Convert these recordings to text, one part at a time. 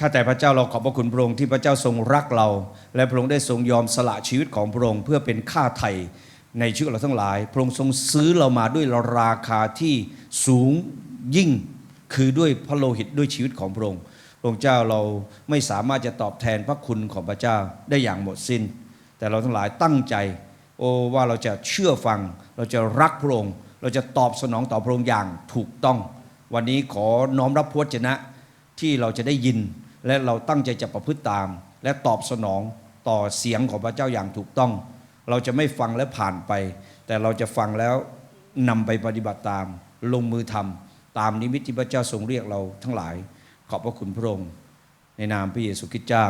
ข้าแต่พระเจ้าเราขอบพระคุณพระองค์ที่พระเจ้าทรงรักเรา และพระองค์ได้ทรงยอมสละชีวิตของพระองค์เพื่อเป็นค่าไถ่ในชีวิตเราทั้งหลาย พระองค์ทรงซื้อเรามาด้วยราคาที่สูงยิ่งคือด้วยพระโลหิตด้วยชีวิตของพระองค์พระองค์เจ้าเราไม่สามารถจะตอบแทนพระคุณของพระเจ้าได้อย่างหมดสิ้น แต่เราทั้งหลายตั้งใจ โอ้ว่าเราจะเชื่อฟัง เราจะรักพระองค์ เราจะตอบสนองต่อพระองค์อย่างถูกต้อง วันนี้ขอน้อมรับพระวจนะที่เราจะได้ยิน และเราตั้งใจจะประพฤติตาม และตอบสนองต่อเสียงของพระเจ้าอย่างถูกต้อง เราจะไม่ฟังและผ่านไป แต่เราจะฟังแล้วนำไปปฏิบัติตาม ลงมือทำตามนิมิตที่พระเจ้าทรงเรียกเราทั้งหลาย ขอบพระคุณพระองค์ในนามพระเยซูคริสต์เจ้า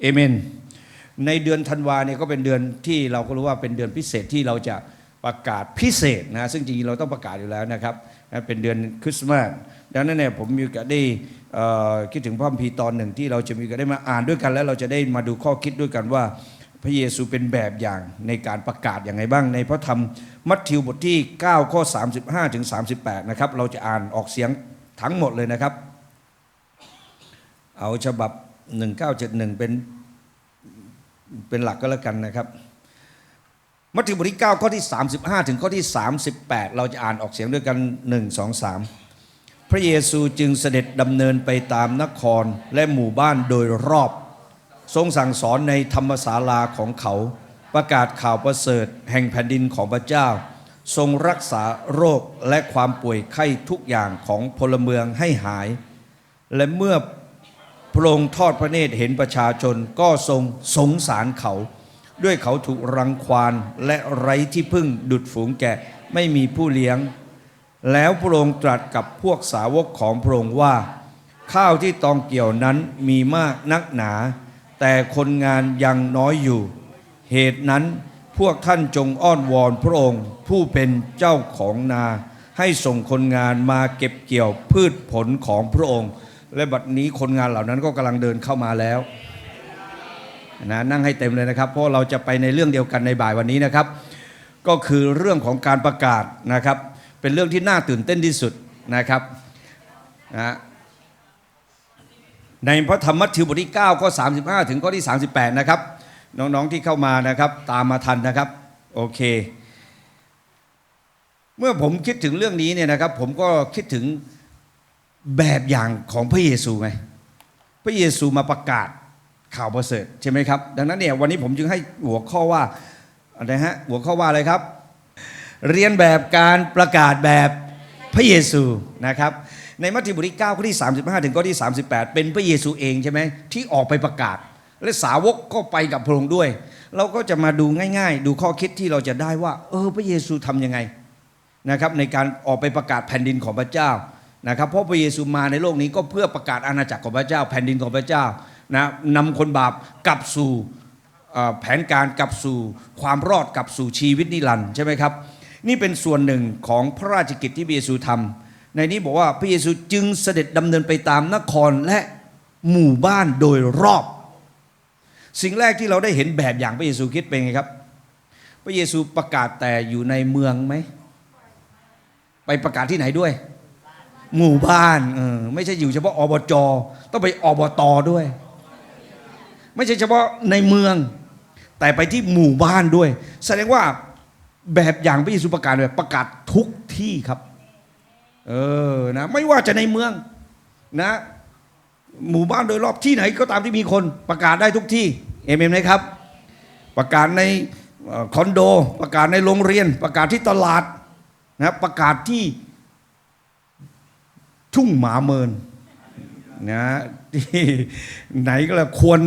เอเมน ในเดือนธันวาเนี่ยก็เป็นเดือนที่เราก็รู้ว่าเป็นเดือนพิเศษที่เราจะประกาศพิเศษนะซึ่งจริงๆเราต้องประกาศอยู่แล้วนะครับเป็นเดือนคริสต์มาส ดังนั้นเนี่ยผมมีโอกาสได้คิดถึงพระคัมภีร์ตอนหนึ่งที่เราจะมีโอกาสได้มาอ่านด้วยกัน แล้วเราจะได้มาดูข้อคิดด้วยกันว่า พระเยซูเป็นแบบอย่างในการประกาศอย่างไรบ้างในพระธรรมมัทธิวบทที่ 9 ข้อ 35ถึง38 นะครับ เราจะอ่านออกเสียงทั้งหมดเลยนะครับ เอาฉบับ 1971 เป็นเป็นหลักก็แล้วกันนะครับมัทธิวบทที่ 9 ข้อที่ 35 ถึงข้อที่ 38 เราจะอ่านออกเสียงด้วยกัน 1 2 3 พระเยซูจึงเสด็จดำเนินไปตามนครและหมู่บ้านโดยรอบ ทรงสั่งสอนในธรรมศาลาของเขา ประกาศข่าวประเสริฐแห่งแผ่นดินของพระเจ้า ทรงรักษาโรคและความป่วยไข้ทุกอย่างของพลเมืองให้หาย และเมื่อพระองค์ทอดพระเนตรเห็นประชาชนก็ทรงสงสารเขา ด้วยเขาถูกรังควานและไร้ที่พึ่งดุดฝูงแกะไม่มีผู้เลี้ยง แล้วพระองค์ตรัสกับพวกสาวกของพระองค์ว่า ข้าวที่ตองเกี่ยวนั้นมีมากนักหนา แต่คนงานยังน้อยอยู่ เหตุนั้นพวกท่านจงอ้อนวอนพระองค์ ผู้เป็นเจ้าของนา ให้ส่งคนงานมาเก็บเกี่ยวพืชผลของพระองค์ และบัดนี้คนงานเหล่านั้นก็กำลังเดินเข้ามาแล้วนะนั่งให้เต็มเลยนะครับ เพราะเราจะไปในเรื่องเดียวกันในบ่ายวันนี้นะครับ ก็คือเรื่องของการประกาศนะครับ เป็นเรื่องที่น่าตื่นเต้นที่สุดนะครับนะในพระธรรมมัทธิวบทที่ 9 ข้อ 35 ถึงข้อที่ 38 นะครับ น้อง ๆ ที่เข้ามานะครับตามมาทันนะครับ โอเค เมื่อผมคิดถึงเรื่องนี้เนี่ยนะครับ ผมก็คิดถึงแบบอย่างของพระเยซูไงพระเยซูมาประกาศข่าวประเสริฐใช่ไหมครับ ดังนั้นเนี่ยวันนี้ผมจึงให้หัวข้อว่าอะไรฮะหัวข้อว่าอะไรครับ เรียนแบบการประกาศแบบพระเยซูนะครับในมัทธิวบทที่9ข้อที่ 35 ถึงข้อที่ 38 เป็นพระเยซูเองใช่ไหมที่ออกไปประกาศ และสาวกก็ไปกับพระองค์ด้วย เราก็จะมาดูง่าย ๆ ดูข้อคิดที่เราจะได้ว่า เออพระเยซูทำยังไงนะครับในการออกไปประกาศแผ่นดินของพระเจ้านะครับเพราะพระเยซูมาในโลกนี้ก็เพื่อประกาศอาณาจักรของพระเจ้า แผ่นดินของพระเจ้านะนำคนบาปกลับสู่แผนการกลับสู่ความรอดกลับสู่ชีวิตนิรันดร์ใช่ไหมครับ นี่เป็นส่วนหนึ่งของพระราชกิจที่พระเยซูทำในนี้บอกว่าพระเยซูจึงเสด็จดำเนินไปตามนครและหมู่บ้านโดยรอบ สิ่งแรกที่เราได้เห็นแบบอย่างพระเยซูคิดเป็นไงครับ พระเยซูประกาศแต่อยู่ในเมืองไหมไปประกาศที่ไหนด้วย หมู่บ้านเออไม่ใช่อยู่เฉพาะอบจต้องไปอบตด้วย ไม่ใช่เฉพาะในเมือง แต่ไปที่หมู่บ้านด้วย แสดงว่า แบบอย่างพระเยซูประกาศเลยประกาศทุกที่ครับ เออนะไม่ว่าจะในเมืองนะ หมู่บ้านโดยรอบที่ไหนก็ตามที่มีคนประกาศได้ทุกที่เอเมนไหมครับ ประกาศในคอนโด ประกาศในโรงเรียน ประกาศที่ตลาดนะประกาศที่ทุ่งหมาเมินนะที่ไหนก็แล้วควร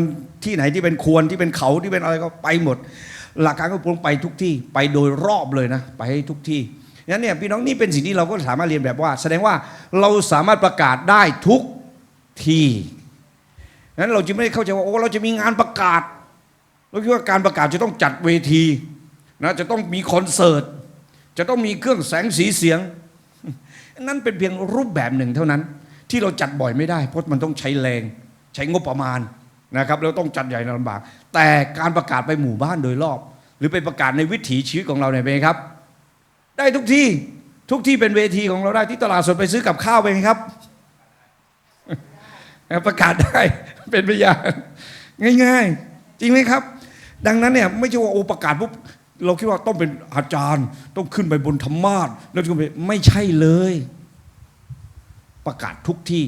ที่ไหนที่เป็นควรที่เป็นเขาที่เป็นอะไรก็ไปหมด หลักการก็พงไปทุกที่ไปโดยรอบเลยนะ ไปให้ทุกที่งั้นเนี่ยพี่น้องนี่เป็นสิ่งที่เราก็สามารถเรียนแบบว่า แสดงว่าเราสามารถประกาศได้ทุกที่งั้นเราจึงไม่ได้เข้าใจว่าโอ้เราจะมีงานประกาศเราคิดว่าการประกาศจะต้องจัดเวทีนะจะต้องมีคอนเสิร์ตจะต้องมีเครื่องแสงสีเสียง นั่นเป็นเพียงรูปแบบหนึ่งเท่านั้น ที่เราจัดบ่อยไม่ได้ เพราะมันต้องใช้แรง ใช้งบประมาณนะครับแล้วต้องจัดใหญ่ลำบาก แต่การประกาศไปหมู่บ้านโดยรอบ หรือไปประกาศในวิถีชีวิตของเราเนี่ยเป็นไงครับ ได้ทุกที่ทุกที่เป็นเวทีของเราได้ที่ตลาดสดไปซื้อกับข้าวไปไงครับ ประกาศได้เป็นพยานง่าย ๆ จริงไหมครับ ดังนั้นเนี่ยไม่ใช่ว่าโอประกาศปุ๊บเราคิดว่าต้องเป็นอาจารย์ ต้องขึ้นไปบนธรรมาสแล้วขึ้นไปไม่ใช่เลย ประกาศทุกที่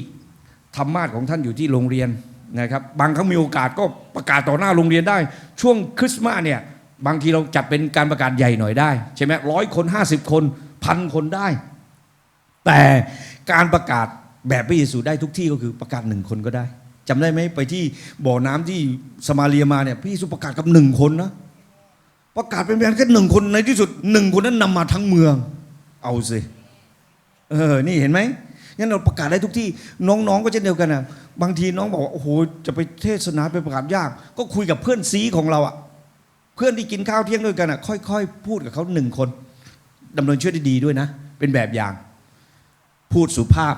ธรรมาสของท่านอยู่ที่โรงเรียน นะครับบางครั้งมีโอกาสก็ประกาศต่อหน้าโรงเรียนได้ ช่วงคริสต์มาสเนี่ยบางทีเราจัดเป็นการประกาศใหญ่หน่อยได้ใช่ไหมร้อยคนห้าสิบคนพันคนได้ แต่การประกาศแบบพระเยซูได้ทุกที่ก็คือประกาศหนึ่งคนก็ได้จำได้ไหมไปที่บ่อน้ำที่สมาเรียมาเนี่ยพระเยซูประกาศกับหนึ่งคนนะประกาศเป็นเพียานแค่หนึ่งคนในที่สุดหนึ่งคนนั้นนำมาทั้งเมือง เอาสิเออนี่เห็นไหม งั้นเราประกาศได้ทุกที่น้องๆก็เช่นเดียวกันนะบางทีน้องบอกว่าโอ้โหจะไปเทศนาไปประกาศยาก ก็คุยกับเพื่อนซีของเราอะเพื่อนที่กินข้าวเที่ยงด้วยกันอะค่อยๆ พูดกับเขาหนึ่งคนดำเนินชีวิตดีด้วยนะ เป็นแบบอย่างพูดสุภาพ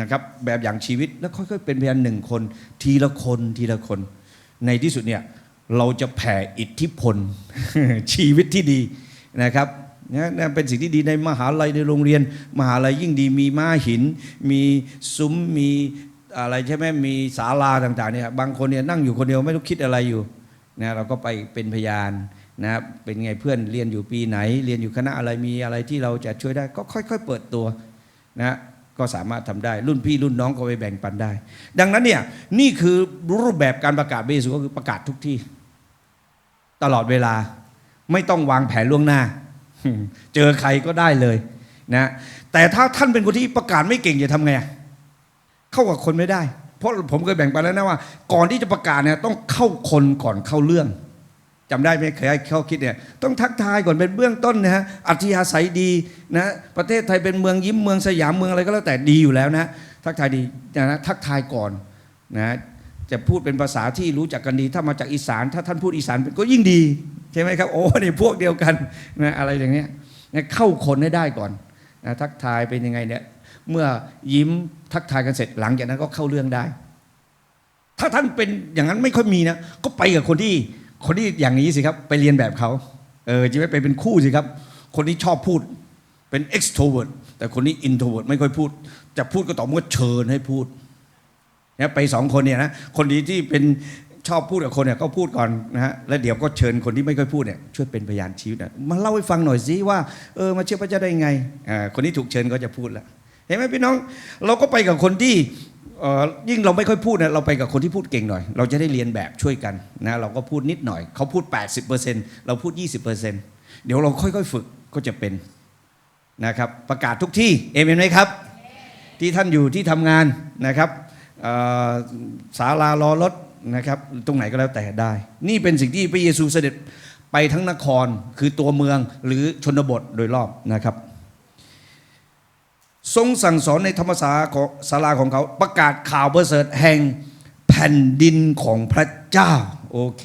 นะครับแบบอย่างชีวิตแล้วค่อยๆ เป็นพยานหนึ่งคน ทีละคนทีละคน ในที่สุดเนี่ยเราจะแผ่อิทธิพลชีวิตที่ดีนะครับ นะนั่นเป็นสิ่งที่ดีในมหาลัยในโรงเรียน มหาลัยยิ่งดีมีม้าหิน มีซุ้มมีอะไรใช่ไหมมีศาลาต่างๆเนี่ยบางคนเนี่ยนั่งอยู่คนเดียวไม่รู้คิดอะไรอยู่นะเราก็ไปเป็นพยานนะครับเป็นไงเพื่อนเรียนอยู่ปีไหน เรียนอยู่คณะอะไรมีอะไรที่เราจะช่วยได้ ก็ค่อย ๆ เปิดตัวนะก็สามารถทำได้รุ่นพี่รุ่นน้องก็ไปแบ่งปันได้ ดังนั้นเนี่ยนี่คือรูปแบบการประกาศเบสุก็คือประกาศทุกที่ ตลอดเวลาไม่ต้องวางแผนล่วงหน้า เจอใครก็ได้เลยนะแต่ถ้าท่านเป็นคนที่ประกาศไม่เก่งจะทำไง เข้ากับคนไม่ได้ เพราะผมเคยแบ่งปันแล้วนะว่า ก่อนที่จะประกาศเนี่ยต้องเข้าคนก่อนเข้าเรื่องจำได้ไหมเคยให้เขาคิดเนี่ยต้องทักทายก่อนเป็นเบื้องต้นนะฮะอัธยาศัยดีนะประเทศไทยเป็นเมืองยิ้มเมืองสยามเมืองอะไรก็แล้วแต่ดีอยู่แล้วนะทักทายดีนะทักทายก่อนนะ จะพูดเป็นภาษาที่รู้จักกันดี ถ้ามาจากอีสาน ถ้าท่านพูดอีสานก็ยิ่งดีใช่ไหมครับ โอ้นี่พวกเดียวกันนะอะไรอย่างเงี้ยเข้าคนให้ได้ก่อนนะทักทายเป็นยังไงเนี่ยเมื่อยิ้มทักทายกันเสร็จหลังจากนั้นก็เข้าเรื่องได้ ถ้าท่านเป็นอย่างนั้นไม่ค่อยมีนะก็ไปกับคนที่คนที่อย่างนี้สิครับ ไปเรียนแบบเขาเออจะไม่ไปเป็นคู่สิครับ คนที่ชอบพูดเป็น extrovert แต่คนนี้ introvert ไม่ค่อยพูด จะพูดก็ต่อเมื่อเชิญให้พูด นี่ยไปสองคนเนี่ยนะคนดีที่เป็นชอบพูดกับคนเนี่ยก็พูดก่อนนะฮะแล้วเดี๋ยวก็เชิญคนที่ไม่ค่อยพูดเนี่ยช่วยเป็นพยานชีวิตนะมาเล่าให้ฟังหน่อยสิว่าเออมาเชื่อพระเจ้าได้ไงอ่าคนที่ถูกเชิญก็จะพูดแล้วเห็นไหมพี่น้อง เราก็ไปกับคนที่ยิ่งเราไม่ค่อยพูดนะเราไปกับคนที่พูดเก่งหน่อย เราจะได้เรียนแบบช่วยกันนะเราก็พูดนิดหน่อย เขาพูด 80%เราพูด 20%เดี๋ยวเราค่อยๆฝึกก็จะเป็นนะครับประกาศทุกที่เอเมนไหมครับ ที่ท่านอยู่ที่ทำงานนะครับ ศาลารอรถนะครับตรงไหนก็แล้วแต่ได้ นี่เป็นสิ่งที่พระเยซูเสด็จไปทั้งนครคือตัวเมืองหรือชนบทโดยรอบนะครับ ทรงสั่งสอนในธรรมศาของศาลาของเขาประกาศข่าวประเสริฐแห่งแผ่นดินของพระเจ้าโอเค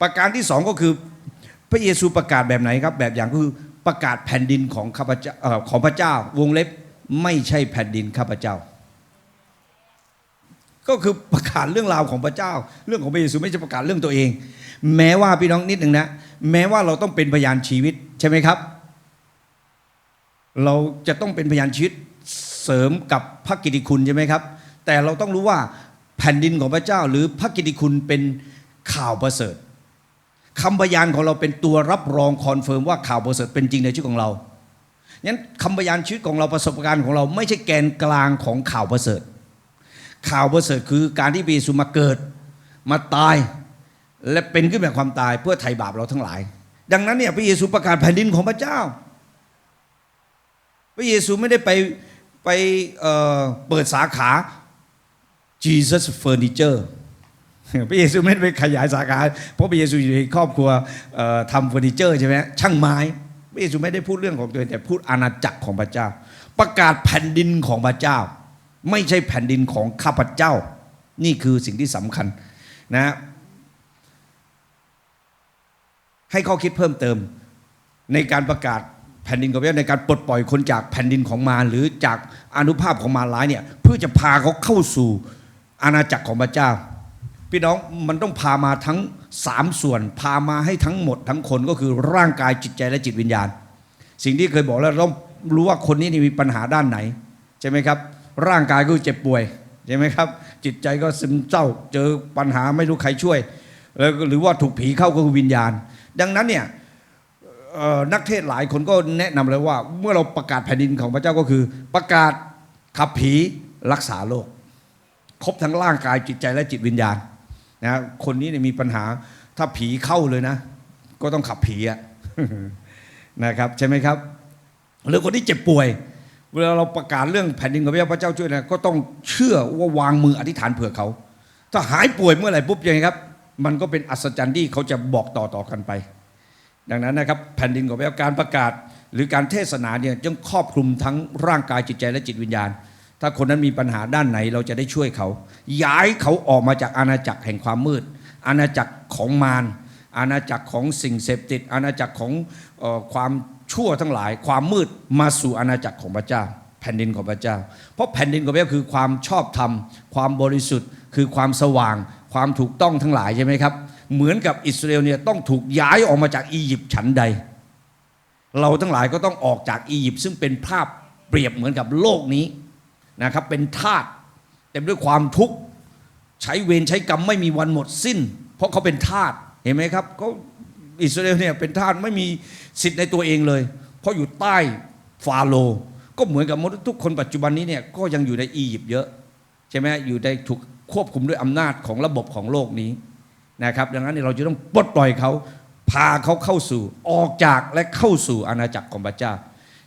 ประการที่สองก็คือพระเยซูประกาศแบบไหนครับ แบบอย่างก็คือประกาศแผ่นดินของข้าพเจ้าของพระเจ้าวงเล็บไม่ใช่แผ่นดินข้าพเจ้า ก็คือประกาศเรื่องราวของพระเจ้า เรื่องของพระเยซูไม่ใช่ประกาศเรื่องตัวเอง แม้ว่าพี่น้องนิดหนึ่งนะแม้ว่าเราต้องเป็นพยานชีวิตใช่ไหมครับ เราจะต้องเป็นพยานชีวิตเสริมกับพระกิติคุณใช่ไหมครับ แต่เราต้องรู้ว่าแผ่นดินของพระเจ้า หรือพระกิตติคุณเป็นข่าวประเสริฐคำพยานของเราเป็นตัวรับรองคอนเฟิร์มว่าข่าวประเสริฐเป็นจริงในชีวิตของเรางั้นคำพยานชีวิตของเราประสบการณ์ของเราไม่ใช่แกนกลางของข่าวประเสริฐ ข่าวประเสริฐคือการที่พระเยซูมาเกิด มาตาย และเป็นขึ้นแบบความตายเพื่อไถ่บาปเราทั้งหลาย ดังนั้นเนี่ยพระเยซูประกาศแผ่นดินของพระเจ้า พระเยซูไม่ได้ไปไปเเปิดสาขา Jesus Furniture พระเยซูไม่ได้ไปขยายสาขาเพราะพระเยซูอยู่ในครอบครัวทำเฟอร์นิเจอร์ใช่ไหมช่างไม้พระเยซูไม่ได้พูดเรื่องของตัวเองแต่พูดอาณาจักรของพระเจ้า ประกาศแผ่นดินของพระเจ้า ไม่ใช่แผ่นดินของข้าพเจ้า นี่คือสิ่งที่สำคัญนะ ให้ข้อคิดเพิ่มเติมในการประกาศแผ่นดินของพระเจ้าในการปลดปล่อยคนจากแผ่นดินของมารหรือจากอนุภาพของมารร้ายเนี่ยเพื่อจะพาเขาเข้าสู่อาณาจักรของพระเจ้า พี่น้องมันต้องพามาทั้งสามส่วน พามาให้ทั้งหมดทั้งคนก็คือร่างกายจิตใจและจิตวิญญาณ สิ่งที่เคยบอกแล้วเรารู้ว่าคนนี้นี่มีปัญหาด้านไหนใช่ไหมครับ ร่างกายก็เจ็บป่วยใช่ไหมครับ จิตใจก็ซึมเศร้าเจอปัญหาไม่รู้ใครช่วยแล้วหรือว่าถูกผีเข้าก็คือวิญญาณ ดังนั้นเนี่ยนักเทศหลายคนก็แนะนำเลยว่า เมื่อเราประกาศแผ่นดินของพระเจ้าก็คือ ประกาศขับผีรักษาโรคครบทั้งร่างกายจิตใจและจิตวิญญาณนะคนนี้เนี่ยมีปัญหาถ้าผีเข้าเลยนะ ก็ต้องขับผีอะนะครับ ใช่ไหมครับหรือคนที่เจ็บป่วย เวลาเราประกาศเรื่องแผ่นดินของพระเจ้าช่วยนะก็ต้องเชื่อว่าวางมืออธิษฐานเผื่อเขา ถ้าหายป่วยเมื่อไหร่ปุ๊บยังไงครับ มันก็เป็นอัศจรรย์ที่เขาจะบอกต่อต่อกันไป ดังนั้นนะครับแผ่นดินของพระเจ้าการประกาศ หรือการเทศนาเนี่ยจึงครอบคลุมทั้งร่างกายจิตใจและจิตวิญญาณ ถ้าคนนั้นมีปัญหาด้านไหนเราจะได้ช่วยเขา ย้ายเขาออกมาจากอาณาจักรแห่งความมืด อาณาจักรของมารอาณาจักรของสิ่งเสพติด อาณาจักรของออความ ชั่วทั้งหลาย ความมืดมาสู่อาณาจักรของพระเจ้า แผ่นดินของพระเจ้า เพราะแผ่นดินของพระเจ้าคือความชอบธรรม ความบริสุทธิ์ คือความสว่าง ความถูกต้องทั้งหลายใช่ไหมครับ เหมือนกับอิสราเอลเนี่ยต้องถูกย้ายออกมาจากอียิปต์ฉันใด เราทั้งหลายก็ต้องออกจากอียิปต์ซึ่งเป็นภาพเปรียบเหมือนกับโลกนี้นะครับเป็นทาสเต็มด้วยความทุกข์ใช้เวรใช้กรรมไม่มีวันหมดสิ้น เพราะเขาเป็นทาสเห็นไหมครับเขา อิสราเอลเนี่ยเป็นทาสไม่มีสิทธิ์ในตัวเองเลย เพราะอยู่ใต้ฟาโรห์ก็เหมือนกับมนุษย์ทุกคนปัจจุบันนี้เนี่ยก็ยังอยู่ในอียิปต์เยอะใช่ไหมอยู่ในถูกควบคุมด้วยอำนาจของระบบของโลกนี้นะครับดังนั้นเราจะต้องปลดปล่อยเขาพาเขาเข้าสู่ออกจากและเข้าสู่อาณาจักรของพระเจ้า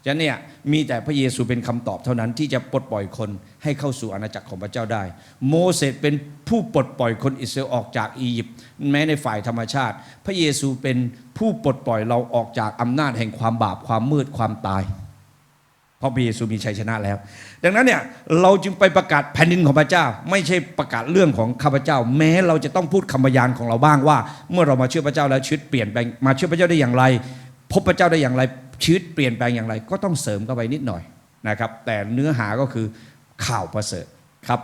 ฉะนั้นเนี่ยมีแต่พระเยซูเป็นคำตอบเท่านั้นที่จะปลดปล่อยคนให้เข้าสู่อาณาจักรของพระเจ้าได้ โมเสสเป็นผู้ปลดปล่อยคนอิสราเอลออกจากอียิปต์แม้ในฝ่ายธรรมชาติ พระเยซูเป็นผู้ปลดปล่อยเราออกจากอำนาจแห่งความบาปความมืดความตายเพราะพระเยซูมีชัยชนะแล้ว ดังนั้นเนี่ยเราจึงไปประกาศแผ่นดินของพระเจ้า ไม่ใช่ประกาศเรื่องของข้าพเจ้า แม้เราจะต้องพูดคำพยานของเราบ้างว่า เมื่อเรามาเชื่อพระเจ้าแล้วชีวิตเปลี่ยนแปลงมาเชื่อพระเจ้าได้อย่างไร พบพระเจ้าได้อย่างไร ชีวิตเปลี่ยนแปลงอย่างไร ก็ต้องเสริมเข้าไปนิดหน่อยนะครับ แต่เนื้อหาก็คือข่าวประเสริฐครับ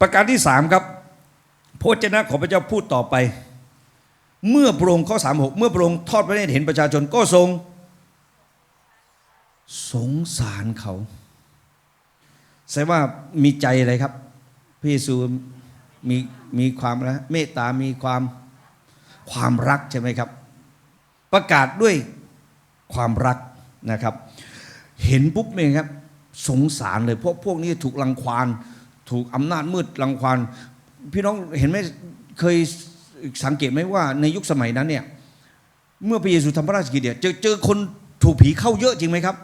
ประการที่สามครับพระวจนะของพระเจ้าพูดต่อไป เมื่อพระองค์ข้อสามหกเมื่อพระองค์ทอดพระเนตรเห็นประชาชนก็ทรง สงสารเขาแสดงว่ามีใจอะไรครับพระเยซูมีมีความอะเมตตามีความความรักใช่ไหมครับ ประกาศด้วย ความรักนะครับ เห็นปุ๊บเองครับสงสารเลยเพราะพวกนี้ถูกรังควานถูกอำนาจมืดรังควานพี่น้องเห็นไหมเคยสังเกตไหมว่าในยุคสมัยนั้นเนี่ยเมื่อพระเยซูทำพระราชกิจเนี่ยเจอเจอคนถูกผีเข้าเยอะจริงไหมครับ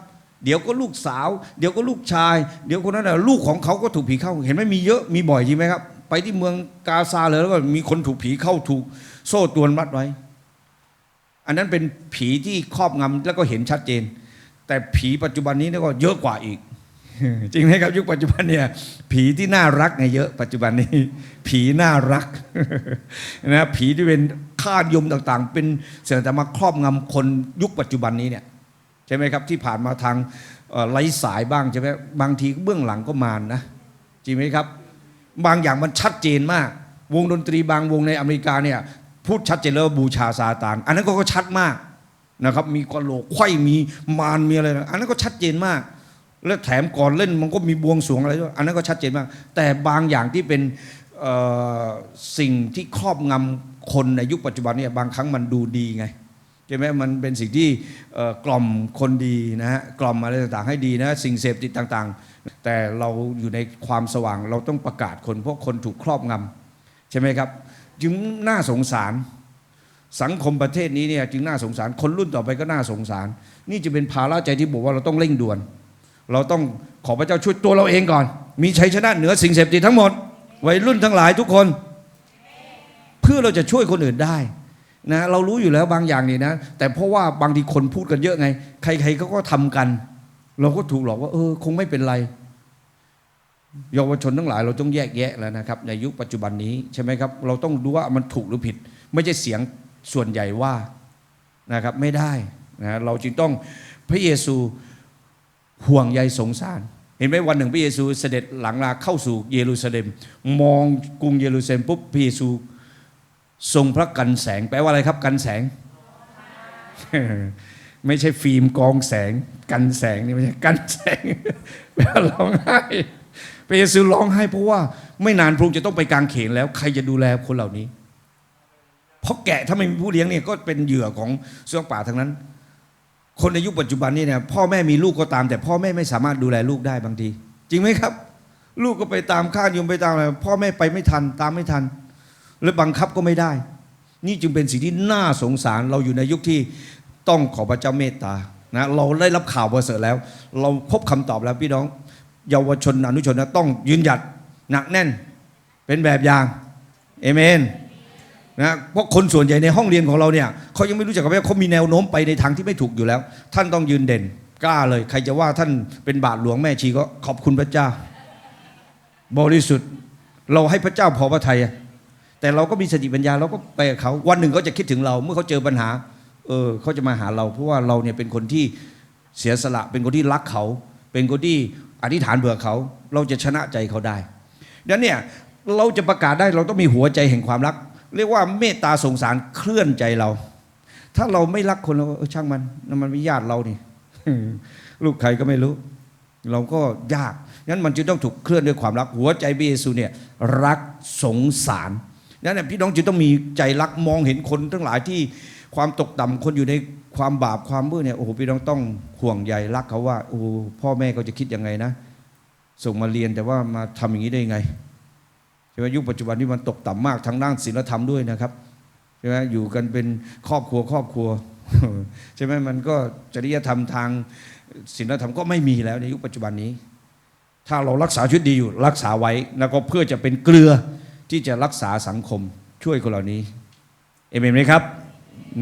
เดี๋ยวก็ลูกสาว เดี๋ยวก็ลูกชาย เดี๋ยวคนนั้นน่ะลูกของเขาก็ถูกผีเข้า เห็นไหมมีเยอะมีบ่อยจริงไหมครับ ไปที่เมืองกาซาเลยแล้วก็มีคนถูกผีเข้าถูกโซ่ตรวนมัดไว้ อันนั้นเป็นผีที่ครอบงำแล้วก็เห็นชัดเจน แต่ผีปัจจุบันนี้นี่ก็เยอะกว่าอีก จริงไหมครับยุคปัจจุบันเนี่ยผีที่น่ารักเนี่ยเยอะปัจจุบันนี้ ผีน่ารักนะผีที่เป็นค่ายมต่างๆ เป็นเสื่อแต่มาครอบงำคนยุคปัจจุบันนี้เนี่ยใช่ไหมครับที่ผ่านมาทางไร้สายบ้างใช่ไหมบางทีเบื้องหลังก็มารนะจริงไหมครับ บางอย่างมันชัดเจนมาก วงดนตรีบางวงในอเมริกาเนี่ย พูดชัดเจนแล้วบูชาซาตาน อันนั้นก็ชัดมากนะครับ มีกระโหลกไขว้มีมารมีอะไรนะอันนั้นก็ชัดเจนมาก แล้วแถมก่อนเล่นมันก็มีบวงสรวงอะไรด้วยอันนั้นก็ชัดเจนมาก แต่บางอย่างที่เป็นสิ่งที่ครอบงำคนในยุคปัจจุบันเนี่ยบางครั้งมันดูดีไงใช่ไหมมันเป็นสิ่งที่กล่อมคนดีนะฮะกล่อมอะไรต่างๆให้ดีนะสิ่งเสพติดต่างๆ แต่เราอยู่ในความสว่างเราต้องประกาศคนเพราะคนถูกครอบงำใช่ไหมครับ จึงน่าสงสาร สังคมประเทศนี้เนี่ยจึงน่าสงสาร คนรุ่นต่อไปก็น่าสงสาร นี่จะเป็นภาระใจที่บอกว่าเราต้องเร่งด่วน เราต้องขอพระเจ้าช่วยตัวเราเองก่อน มีชัยชนะเหนือสิ่งเสพติดทั้งหมดวัยรุ่นทั้งหลายทุกคน เพื่อเราจะช่วยคนอื่นได้นะเรารู้อยู่แล้วบางอย่างนี่นะ แต่เพราะว่าบางทีคนพูดกันเยอะไง ใครๆเขาก็ทำกัน เราก็ถูกหลอกว่า เออ คงไม่เป็นไร เยาวชนทั้งหลายเราต้องแยกแยะแล้วนะครับ ในยุคปัจจุบันนี้ใช่ไหมครับ เราต้องดูว่ามันถูกหรือผิด ไม่ใช่เสียงส่วนใหญ่ว่านะครับไม่ได้นะเราจึงต้องพระเยซูห่วงใยสงสาร เห็นไหมวันหนึ่งพระเยซูเสด็จหลังลาเข้าสู่เยรูซาเล็ม มองกรุงเยรูซาเล็มปุ๊บพระเยซูทรงพระกันแสงแปลว่าอะไรครับกันแสง ไม่ใช่ฟิล์มกองแสง กันแสงนี่ไม่ใช่กันแสงแปลว่าร้องไห้ พระเยซูร้องไห้เพราะว่าไม่นานพระองค์จะต้องไปกางเขนแล้ว ใครจะดูแลคนเหล่านี้ เพราะแกะถ้าไม่มีผู้เลี้ยงเนี่ยก็เป็นเหยื่อของเสือป่าทั้งนั้น คนในยุคปัจจุบันนี่เนี่ยพ่อแม่มีลูกก็ตาม แต่พ่อแม่ไม่สามารถดูแลลูกได้บางที จริงไหมครับ ลูกก็ไปตามข้ายมไปตามอะไรพ่อแม่ไปไม่ทัน ตามไม่ทัน และบังคับก็ไม่ได้ นี่จึงเป็นสิ่งที่น่าสงสารเราอยู่ในยุคที่ต้องขอพระเจ้าเมตตานะเราได้รับข่าวประเสริฐแล้ว เราพบคำตอบแล้วพี่น้อง เยาวชนอนุชนนะต้องยืนหยัดหนักแน่นเป็นแบบอย่างเอเมนนะเพราะคนส่วนใหญ่ในห้องเรียนของเราเนี่ยเขายังไม่รู้จักกับว่าเขามีแนวโน้มไปในทางที่ไม่ถูกอยู่แล้ว ท่านต้องยืนเด่น กล้าเลย ใครจะว่าท่านเป็นบาทหลวงแม่ชีก็ขอบคุณพระเจ้า บริสุทธิ์เราให้พระเจ้าพอพระทัยแต่เราก็มีสติปัญญาเราก็ไปกับเขาวันหนึ่งเขาจะคิดถึงเรา เมื่อเขาเจอปัญหา เออเขาจะมาหาเรา เพราะว่าเราเนี่ยเป็นคนที่เสียสละเป็นคนที่รักเขา เป็นคนที่ อธิษฐานเบื่อเขา เราจะชนะใจเขาได้ดังนั้นเนี่ยเราจะประกาศได้เราต้องมีหัวใจแห่งความรัก เรียกว่าเมตตาสงสารเคลื่อนใจเรา ถ้าเราไม่รักคนเราเออช่างมันมันไม่ญาติเรานี่ลูกใครก็ไม่รู้ เราก็ยากงั้นมันจึงต้องถูกเคลื่อนด้วยความรัก หัวใจพระเยซูเนี่ยรักสงสารนั้นเนพี่น้องจึงต้องมีใจรักมองเห็นคนทั้งหลายที่ความตกต่ำคนอยู่ใน ความบาปความมืดเนี่ยโอ้โหพี่น้องต้องห่วงใยรักเขาว่าโอ้พ่อแม่เขาจะคิดยังไงนะ ส่งมาเรียนแต่ว่ามาทำอย่างนี้ได้ยังไงใช่ไหมยุคปัจจุบันนี้มันตกต่ำมากทางด้านศีลธรรมด้วยนะครับใช่ไหมอยู่กันเป็นครอบครัวครอบครัวใช่ไหมมันก็จริยธรรมทางศีลธรรมก็ไม่มีแล้วในยุคปัจจุบันนี้ ถ้าเรารักษาชีวิตดีอยู่รักษาไว้แล้วก็เพื่อจะเป็นเกลือที่จะรักษาสังคมช่วยคนเหล่านี้เอเมนไหมครับ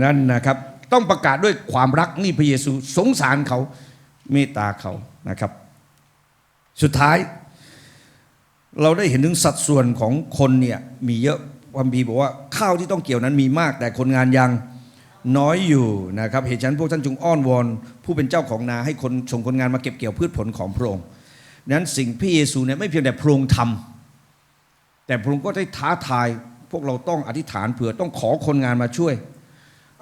นั่นนะครับ ต้องประกาศด้วยความรักนี่พระเยซูสงสารเขาเมตตาเขานะครับ สุดท้ายเราได้เห็นถึงสัดส่วนของคนเนี่ยมีเยอะความพีร์บอกว่าข้าวที่ต้องเกี่ยวนั้นมีมาก แต่คนงานยังน้อยอยู่นะครับเหตุฉะนั้นพวกท่านจงอ้อนวอน ผู้เป็นเจ้าของนาให้คนส่งคนงานมาเก็บเกี่ยวพืชผลของพระองค์นั้นสิ่งพระเยซูเนี่ยไม่เพียงแต่พระองค์ทำแต่พระองค์ก็ได้ท้าทาย พวกเราต้องอธิษฐานเผื่อต้องขอคนงานมาช่วย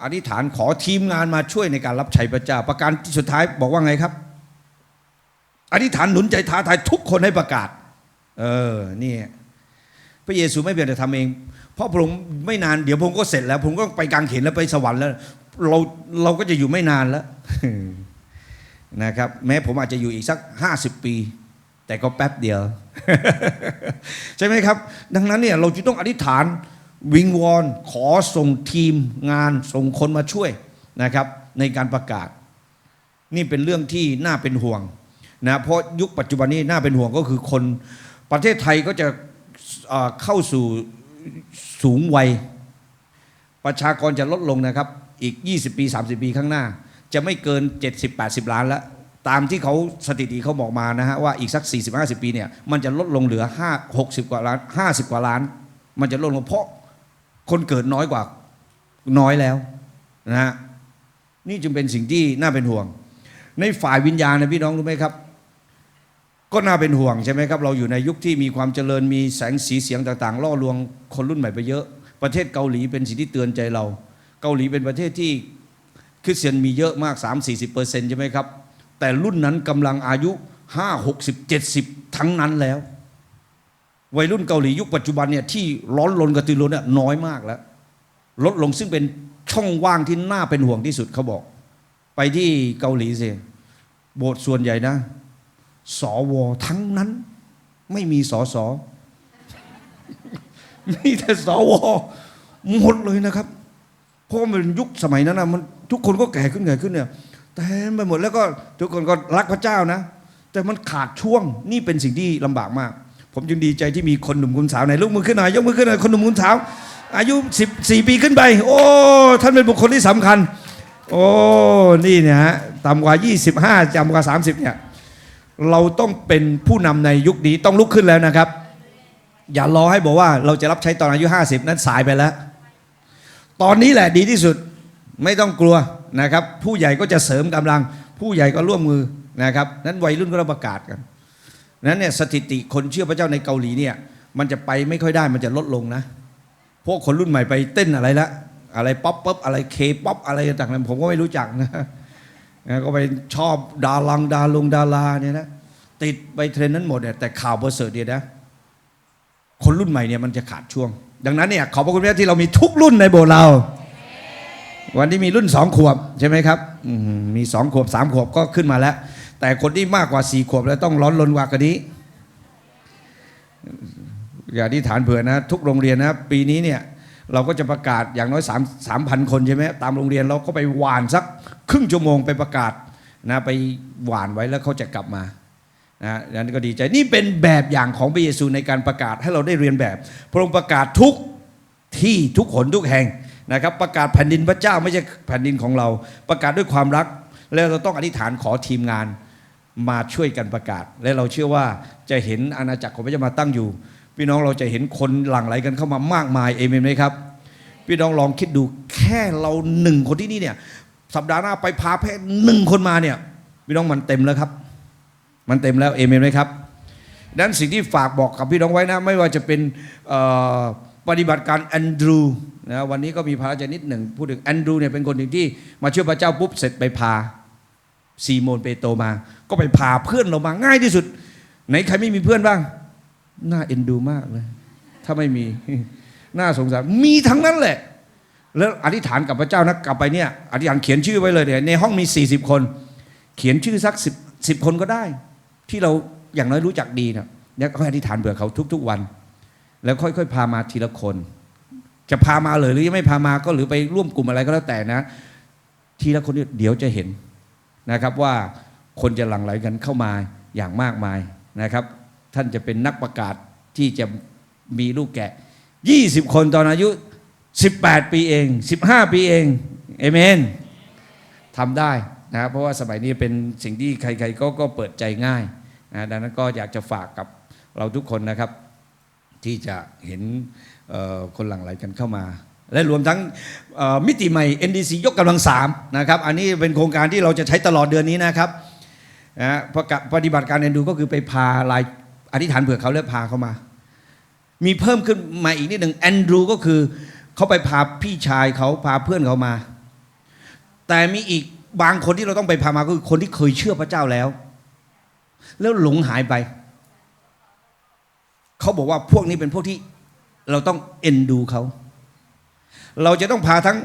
อธิษฐานขอทีมงานมาช่วยในการรับใช้พระเจ้า ประการที่สุดท้ายบอกว่าไงครับ อธิษฐานหนุนใจท้าทายทุกคนให้ประกาศ เออนี่พระเยซูไม่เพียงแต่ทำเอง เพราะพระองค์ไม่นานเดี๋ยวพระองค์ก็เสร็จแล้วพระองค์ก็ไปกางเขนแล้วไปสวรรค์แล้ว เราเราก็จะอยู่ไม่นานแล้วนะครับ แม้ผมอาจจะอยู่อีกสักห้าสิบปี แต่ก็แป๊บเดียว ใช่ไหมครับ ดังนั้นเนี่ยเราจะต้องอธิษฐาน วิงวอนขอส่งทีมงานส่งคนมาช่วยนะครับ ในการประกาศ นี่เป็นเรื่องที่น่าเป็นห่วงนะเพราะยุคปัจจุบันนี้น่าเป็นห่วงก็คือคนประเทศไทยก็จะเข้าสู่สูงวัย ประชากรจะลดลงนะครับ อีก 20 ปี 30 ปีข้างหน้า จะไม่เกิน 70-80 ล้านแล้วตามที่เขาสถิติเขาบอกมานะฮะว่าอีกสัก 40-50 ปีเนี่ยมันจะลดลงเหลือ 5 60 กว่าล้าน 50 กว่าล้าน มันจะลดลงเพราะ คนเกิดน้อยกว่าน้อยแล้วนะฮะนี่จึงเป็นสิ่งที่น่าเป็นห่วง ในฝ่ายวิญญาณนะพี่น้องรู้ไหมครับ ก็น่าเป็นห่วงใช่ไหมครับ เราอยู่ในยุคที่มีความเจริญมีแสงสีเสียงต่างๆล่อลวงคนรุ่นใหม่ไปเยอะ ประเทศเกาหลีเป็นสิ่งที่เตือนใจเรา เกาหลีเป็นประเทศที่คริสเตียนมีเยอะมาก 3-40%ใช่ไหมครับ แต่รุ่นนั้นกำลังอายุ 5 60 70 ทั้งนั้นแล้ว วัยรุ่นเกาหลียุคปัจจุบันเนี่ยที่ร้อนรนกระตือรือร้นเนี่ยน้อยมากแล้ว ลดลงซึ่งเป็นช่องว่างที่น่าเป็นห่วงที่สุดเขาบอก ไปที่เกาหลีสิโบสถ์ส่วนใหญ่นะ สวทั้งนั้น ไม่มีสอสอมีแต่สวหมดเลยนะครับ เพราะมันยุคสมัยนั้นนะมันทุกคนก็แก่ขึ้นแก่ขึ้นเนี่ยแต่ไปหมดแล้วก็ทุกคนก็รักพระเจ้านะ แต่มันขาดช่วงนี่เป็นสิ่งที่ลำบากมาก ผมจึงดีใจที่มีคนหนุ่มคนสาวไหนยกมือขึ้นหน่อยยกมือขึ้นหน่อยคนหนุ่มคนสาว อายุ 14 ปีขึ้นไป โอ้ท่านเป็นบุคคลที่สำคัญ โอ้นี่เนี่ยฮะต่ำกว่า 25ต่ำกว่า 30เนี่ยเราต้องเป็นผู้นำในยุคนี้ต้องลุกขึ้นแล้วนะครับ อย่ารอให้บอกว่าเราจะรับใช้ตอนอายุ 50 นั้นสายไปแล้ว ตอนนี้แหละดีที่สุดไม่ต้องกลัวนะครับ ผู้ใหญ่ก็จะเสริมกำลัง ผู้ใหญ่ก็ร่วมมือนะครับนั้นวัยรุ่นก็ประกาศกัน นั้นเนี่ยสถิติคนเชื่อพระเจ้าในเกาหลีเนี่ยมันจะไปไม่ค่อยได้มันจะลดลงนะ พวกคนรุ่นใหม่ไปเต้นอะไรละ อะไรป๊อปป๊อปอะไรเคป๊อปอะไรต่างๆผมก็ไม่รู้จักนะก็ไปชอบดารังดาลงดาราเนี่ยนะติดไปเทรนนั้นหมดเนี่ยแต่ข่าวประเสริฐเนี่ยนะ คนรุ่นใหม่เนี่ยมันจะขาดช่วง ดังนั้นเนี่ยขอบพระคุณพระที่เรามีทุกรุ่นในโบสถ์เรา วันนี้มีรุ่นสองขวบใช่ไหมครับมีสองขวบสามขวบก็ขึ้นมาแล้ว แต่คนที่มากกว่าสี่ขวบแล้วต้องร้อนรนกว่ากว่านี้ อย่าที่ฐานเผื่อนะ ทุกโรงเรียนนะ ปีนี้เนี่ย เราก็จะประกาศอย่างน้อย3 3 0 0 0 คนใช่ไหมตามโรงเรียนเราก็ไปหวานสักครึ่งชั่วโมงไปประกาศนะไปหวานไว้แล้วเขาจะกลับมานะนั้นก็ดีใจนี่เป็นแบบอย่างของพระเยซูในการประกาศให้เราได้เรียนแบบ พระองค์ประกาศทุกที่ทุกหนทุกแห่งนะครับประกาศแผ่นดินพระเจ้าไม่ใช่แผ่นดินของเรา ประกาศด้วยความรัก แล้วเราต้องอธิษฐานขอทีมงาน มาช่วยกันประกาศ และเราเชื่อว่าจะเห็นอาณาจักรของพระเจ้ามาตั้งอยู่ พี่น้องเราจะเห็นคนหลั่งไหลกันเข้ามามากมายเอเมนไหมครับ พี่น้องลองคิดดูแค่เราหนึ่งคนที่นี่เนี่ยสัปดาห์หน้าไปพาแพทย์หนึ่งคนมาเนี่ยพี่น้องมันเต็มแล้วครับ มันเต็มแล้วเอเมนไหมครับดังนั้นสิ่งที่ฝากบอกกับพี่น้องไว้นะ ไม่ว่าจะเป็นปฏิบัติการแอนดรูนะวันนี้ก็มีพระราชนิดหนึ่งพูดถึงแอนดรูเนี่ยเป็นคนหนึ่งที่มาเชื่อพระเจ้าปุ๊บเสร็จไปพา ซีโมนเปโตรมา ก็ไปพาเพื่อนเรามาง่ายที่สุด ไหนใครไม่มีเพื่อนบ้าง น่าเอ็นดูมากเลย ถ้าไม่มี น่าสงสาร มีทั้งนั้นแหละ แล้วอธิษฐานกับพระเจ้านะกลับไปเนี่ยอธิษฐานเขียนชื่อไว้เลยเนี่ยในห้องมี 40 คน เขียนชื่อสักสิบสิบคนก็ได้ ที่เราอย่างน้อยรู้จักดีนะเนี่ยค่อยอธิษฐานเผื่อเขาทุก ๆวัน แล้วค่อยๆ พามาทีละคน จะพามาเลยหรือไม่พามาก็หรือไปร่วมกลุ่มอะไรก็แล้วแต่นะ ทีละคนเดี๋ยวจะเห็น นะครับว่าคนจะหลั่งไหลกันเข้ามาอย่างมากมายนะครับ ท่านจะเป็นนักประกาศที่จะมีลูกแกะ 20 คนตอนอายุ 18 ปีเอง 15 ปีเองเอเมนทำได้นะครับเพราะว่าสมัยนี้เป็นสิ่งที่ใครๆก็ก็เปิดใจง่ายนะดังนั้นก็อยากจะฝากกับเราทุกคนนะครับ ที่จะเห็นคนหลั่งไหลกันเข้ามา และรวมทั้งมิติใหม่ NDC ยกกำลังสามนะครับ อันนี้เป็นโครงการที่เราจะใช้ตลอดเดือนนี้นะครับนะประกาศปฏิบัติการแอนดูก็คือไปพาลายอธิษฐานเผื่อเขาแล้วพาเขามา มีเพิ่มขึ้นมาอีกนิดหนึ่งแอนดรูก็คือเขาไปพาพี่ชายเขาพาเพื่อนเขามา แต่มีอีกบางคนที่เราต้องไปพามาก็คือคนที่เคยเชื่อพระเจ้าแล้ว แล้วหลงหายไป เขาบอกว่าพวกนี้เป็นพวกที่เราต้องเอ็นดูเขา เราจะต้องพาทั้ง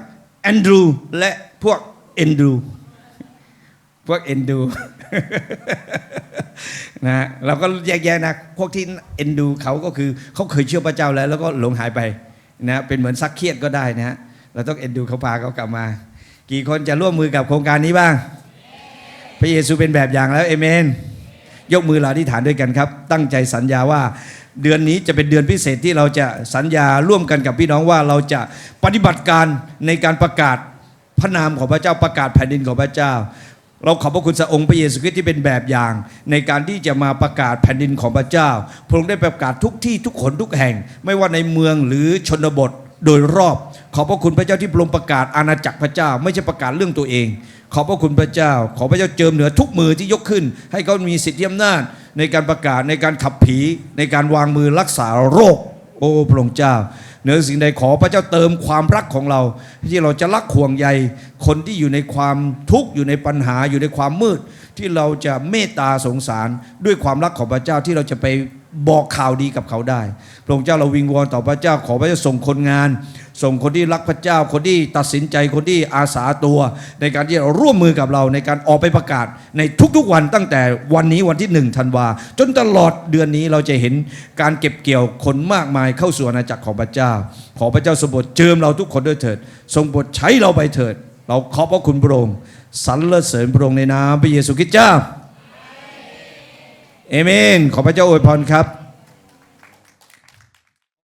แอนดรูและพวกเอนดรูพวกเอนดูนะฮะเราก็แยกแยะนะ พวกที่เอนดูเขาก็คือเขาเคยเชื่อพระเจ้าแล้ว แล้วก็หลงหายไปนะเป็นเหมือนซักเครียดก็ได้นะฮะเราต้องเอนดูเขาพาเขากลับมา กี่คนจะร่วมมือกับโครงการนี้บ้าง พระเยซูเป็นแบบอย่างแล้วเอเมน ยกมือเราที่ฐานด้วยกันครับ ตั้งใจสัญญาว่าเดือนนี้จะเป็นเดือนพิเศษที่เราจะสัญญาร่วมกันกับพี่น้องว่าเราจะปฏิบัติการในการประกาศพระนามของพระเจ้าประกาศแผ่นดินของพระเจ้า เราขอบพระคุณพระองค์พระเยซูคริสต์ที่เป็นแบบอย่าง ในการที่จะมาประกาศแผ่นดินของพระเจ้า พระองค์ได้ประกาศทุกที่ทุกคนทุกแห่ง ไม่ว่าในเมืองหรือชนบทโดยรอบ ขอบพระคุณพระเจ้าที่พระองค์ประกาศอาณาจักรพระเจ้า ไม่ใช่ประกาศเรื่องตัวเอง ขอบพระคุณพระเจ้า ขอพระเจ้าเจิมเหนือทุกมือที่ยกขึ้น ให้เขามีสิทธิอำนาจในการประกาศในการขับผีในการวางมือรักษาโรค โอ้พระองค์เจ้าเหนือสิ่งใดขอพระเจ้าเติมความรักของเรา ที่เราจะรักห่วงใยคนที่อยู่ในความทุกข์อยู่ในปัญหาอยู่ในความมืด ที่เราจะเมตตาสงสารด้วยความรักของพระเจ้าที่เราจะไปบอกข่าวดีกับเขาได้ พระองค์เจ้าเราวิงวอนต่อพระเจ้าขอพระเจ้าส่งคนงาน ส่งคนที่รักพระเจ้า คนที่ตัดสินใจคนที่อาสาตัว ในการที่จะร่วมมือกับเราในการออกไปประกาศในทุกๆวันตั้งแต่วันนี้วันที่หนึ่งธันวาจนตลอดเดือนนี้เราจะเห็นการเก็บเกี่ยวคนมากมายเข้าสู่อาณาจักรของพระเจ้า ขอพระเจ้าสมบทเจิมเราทุกคนด้วยเถิด ทรงบทใช้เราไปเถิด เราขอบพระคุณพระองค์สรรเสริญพระองค์ในนามพระเยซูคริสต์เจ้าเอเมน ขอพระเจ้าอวยพรครับ